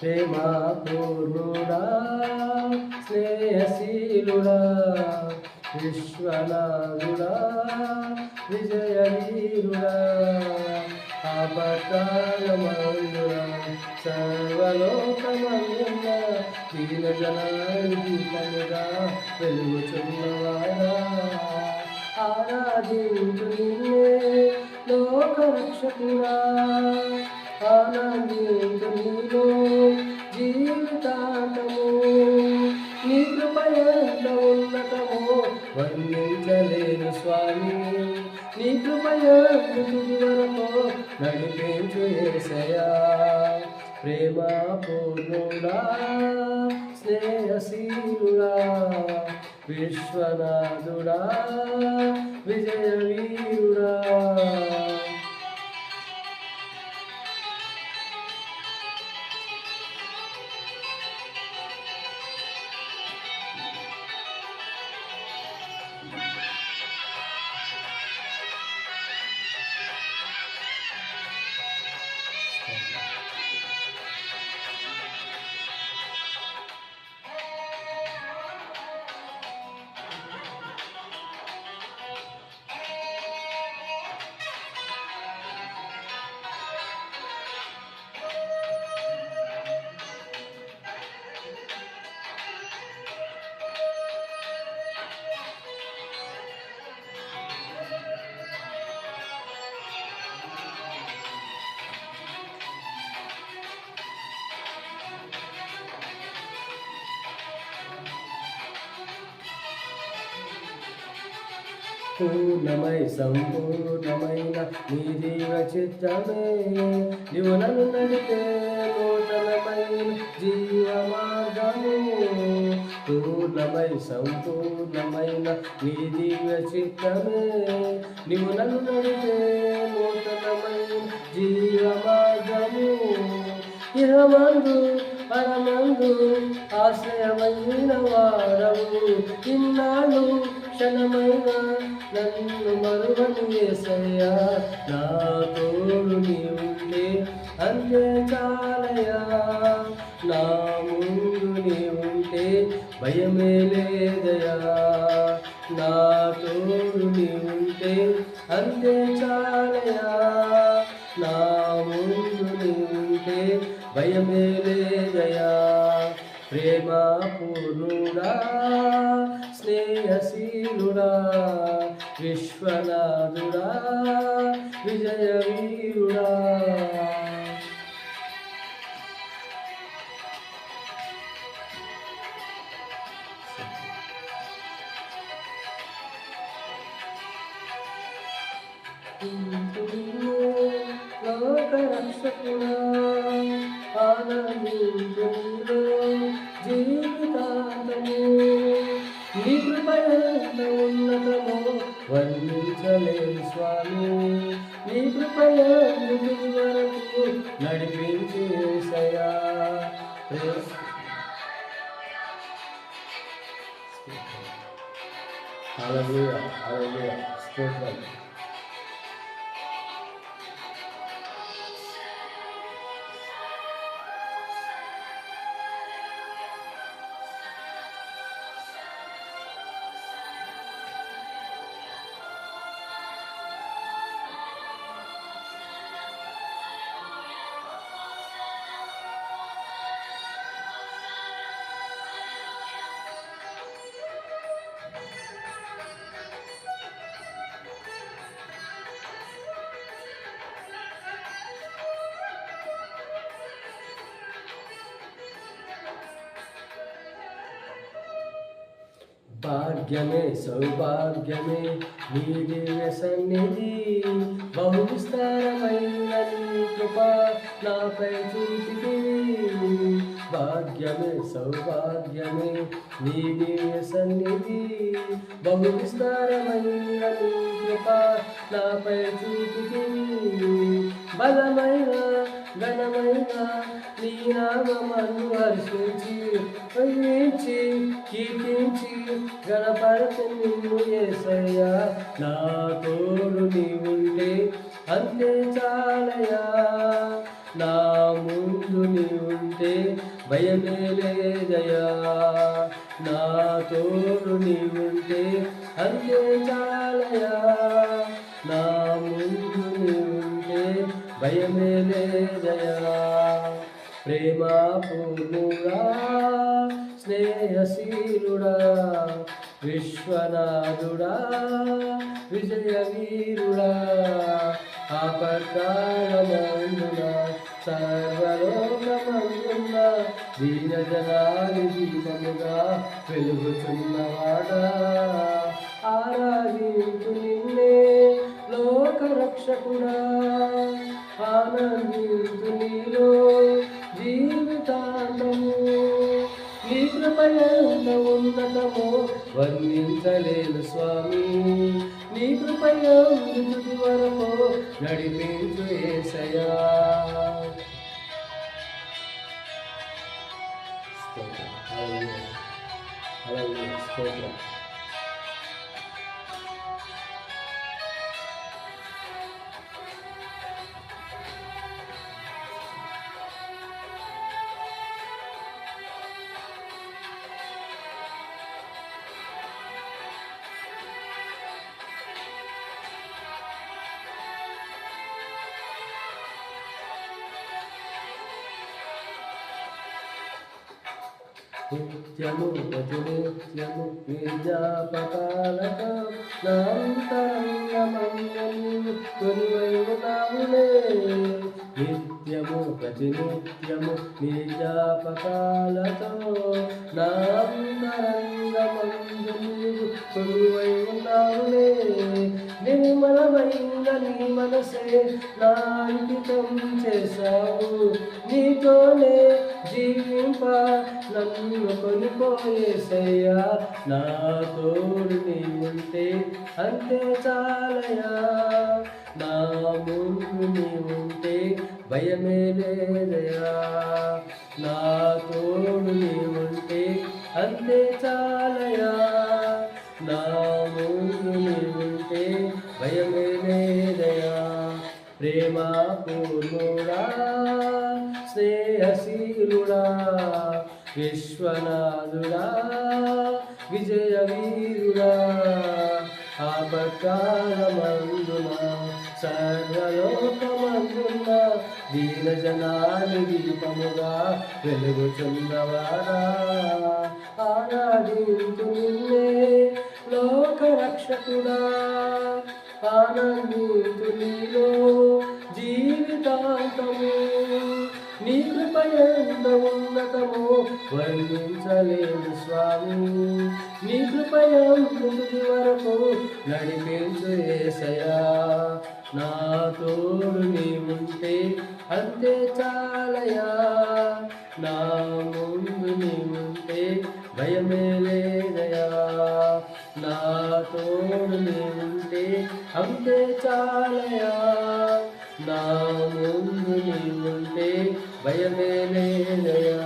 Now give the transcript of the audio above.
ప్రేమ పూర్ణుడా స్నేహశీలుడా విశ్వనాథుడా విజయవీరుడా ఆపత్కాలమందుడా సర్వలోకమందున దీన జనాడిగా వెలుగుచున్నవాడా. ఆరాధించు నిన్నే లోకరక్షకుడా ఆనందించు నీలో జీవితాంతము. నీ కృపయంత ఉన్నతము వర్ణించలేను స్వామి. నీ కృపయంత తుది వరకు నడిపించు ఏసయా ప్రేమ పూర్ణుడా స్నేహశీలుడా విశ్వనాథుడా విజయవీరుడా. పూర్ణమై సంపూర్ణమైన నీ దీవ చిత్రమే నీవు నన్ను నడిపే నూతనమైన జీవ మార్గము. పూర్ణమై సంపూర్ణమైన నీ దీవ చిత్రమే నీవు నన్ను నడిపే నూతనమైన జీవ మార్గము. ఇహమందు పరమందు ఆశ్రయమైన వారము. ఇన్నాళ్ళు క్షణమైన నన్ను మరువని ఏసయ్యా నా తోడు నీ అంతే చాలయా నా ముందు నీ ఉంటే భయమే లేదయా నా తోడు నీ ఉంటే అంతే చాలయా నా ముందు నీ ఉంటే భయమే లేదయా ప్రేమ పూర్ణుడా స్నేహశీలుడా. విశ్వనాథుడా విజయవీరుడా. లోకరక్షకుడా ఆనందించులో జీవితాంతము. నీ కృపయంత ఉన్నతము వర్ణించలేని స్వామి నీ కృపయందు వరకు నడిపించి ఏసయ్యా Hallelujah, హల్లెలూయా స్తోత్రం భాగ్యమే సౌభాగ్యమే నీ దివ్య సన్నిధి. బహు విస్తారమైన కృపా నాపై చూపితే భాగ్యమే సౌభాగ్యమే నీ దివ్య సన్నిధి. బహు విస్తారమైన కృపా నాపై చూపితే బలమైన ఘనమైన నీ నామను హర్షించి ప్రేమించి కీర్తించి గణపరచు నిన్ను ఏసయ్యా నా తోడు నీవుంటే అంతే చాలయా నా ముందు ముందు నీ ఉంటే భయమే లేదయా నా తోడు నీ ఉంటే అంతే చాలయా భయమే జయా ప్రేమ పూర్ణుడా స్నేహశీలుడా విశ్వనాథుడా విజయవీరుడా వీరుడా ఆపత్కాలమందున సర్వలోకమందున దీన జనాలు దీపముగా వెలుగుచున్నవాడా ఆరాధించు నిన్నే లోకరక్షకుడా. ఆనందించు నీలో జీవితాంతము నీ కృపయంత ఉన్నతము వర్ణించలేను స్వామి. నీ కృపయందు వరకు నడిపించు ఏసయా స్తోత్రం. హల్లెలూయా. స్తోత్రం. నిత్యము ప్రతి నిత్యము విద్యాపకాలతో నాంతరంగమంగళి కొలువై ఉన్నావులే నిత్యము ప్రతి నిత్యము విద్యాపకాలతో నాంతరంగమంగళి కొలువై ఉన్నావులే నిర్మలమైన నీ మనసే నా అంకితం చేశావు. నీతోనే జీవింప నన్ను కొనిపోయేసయ్యా. నా తోడు నీ ఉంటే అంతే చాలయా నా ముందు నీ ఉంటే భయమే లేదయా నా తోడు నీ ఉంటే అంతే చాలయా నా ముందు నీ ఉంటే భయమే లేదయా ప్రేమ పూర్ణుడా స్నేహశీలుడా విశ్వనాథుడా విజయ వీరుడా ఆపత్కాలమందున సర్వలోకమందున దీన దీపముగా వెలుగుచున్నవారా ఆరాధించు నిన్నే లోకరక్షకుడా. ఆనందించు నీలో జీవితాంతము. నీ కృపయంత ఉన్నతము వర్ణించలేదు స్వామి. నీ కృపయంతుది వరకు నడిపించు ఏసయా నా తోడు నీ ఉంటే అంతే చాలయా నా ముందు నీ ఉంటే భయమే లేదయా నా తోడు నీ అంతే చాలయా. నా ముందు నీ ఉంటే భయమే లేదయా